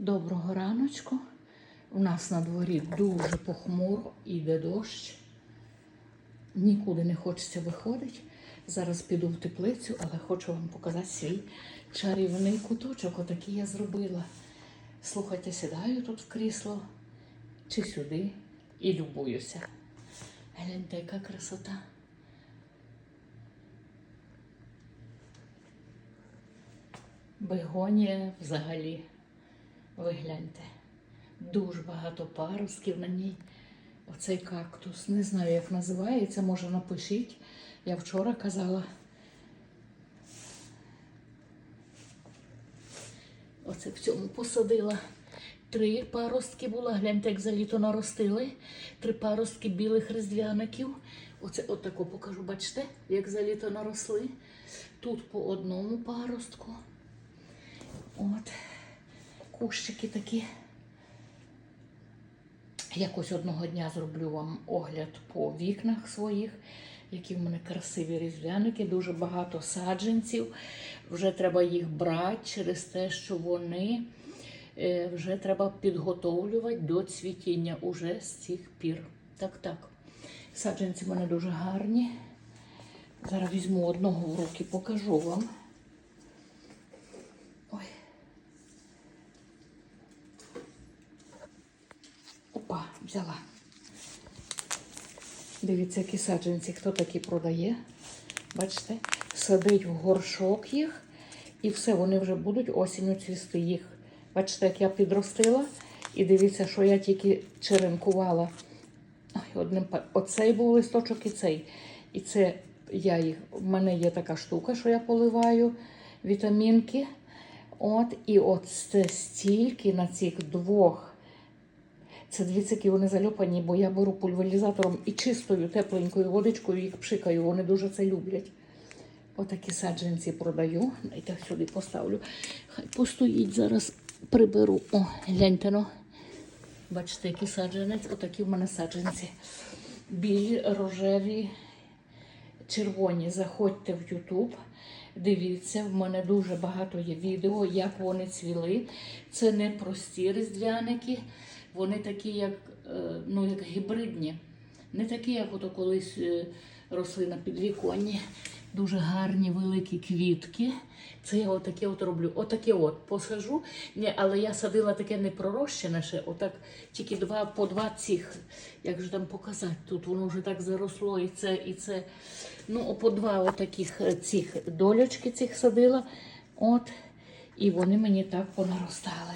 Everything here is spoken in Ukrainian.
Доброго раночку. У нас на дворі дуже похмуро, іде дощ. Нікуди не хочеться виходити. Зараз піду в теплицю, але хочу вам показати свій чарівний куточок. Отакий я зробила. Слухайте, сідаю тут в крісло чи сюди і любуюся. Гляньте, яка красота. Бегонія взагалі. Ви гляньте. Дуже багато паростків на ній. Оцей кактус. Не знаю, як називається, може напишіть. Я вчора казала. Оце в цьому посадила. Три паростки було. Гляньте, як за літо наростили. Три паростки білих різдвяників. Оце отако покажу, бачите, як за літо наросли. Тут по одному паростку. От. Кущики такі. Якось одного дня зроблю вам огляд по вікнах своїх, які в мене красиві різдвяники, дуже багато саджанців. Вже треба їх брати через те, що вони е, вже треба підготовлювати до цвітіння уже з цих пір. Так, так. Саджанці в мене дуже гарні. Зараз візьму одного в руки, покажу вам. Опа, взяла. Дивіться, які саджанці, хто такі продає. Бачите? Садить в горшок їх, і все, вони вже будуть осінню цвісти їх. Бачите, як я підростила. І дивіться, що я тільки черенкувала. Одним Оцей був листочок і цей. І це я їх. У мене є така штука, що я поливаю вітамінки. От, і от стільки на цих двох. Це дивіться, які вони зальопані, бо я беру пульверізатором і чистою тепленькою водичкою їх пшикаю. Вони дуже це люблять. Отакі саджанці продаю. Дайте сюди поставлю. Хай постоїть зараз приберу. О, гляньте ну. Бачите, який саджанець. Отакі в мене саджанці. Білі, рожеві, червоні. Заходьте в YouTube. Дивіться, в мене дуже багато є відео, як вони цвіли. Це не прості різдвяники, вони такі, як, е, ну, як гібридні. Не такі, як ото колись е, росли на підвіконні. Дуже гарні великі квітки. Це я отаке от роблю. Отаке от посажу. Ні, але я садила таке не пророщене ще, отак тільки два по два цих. Як же там показати? Тут воно вже так заросло, і це, і це. Ну, по два отаких е, цих долючки цих садила. От. І вони мені так понаростали.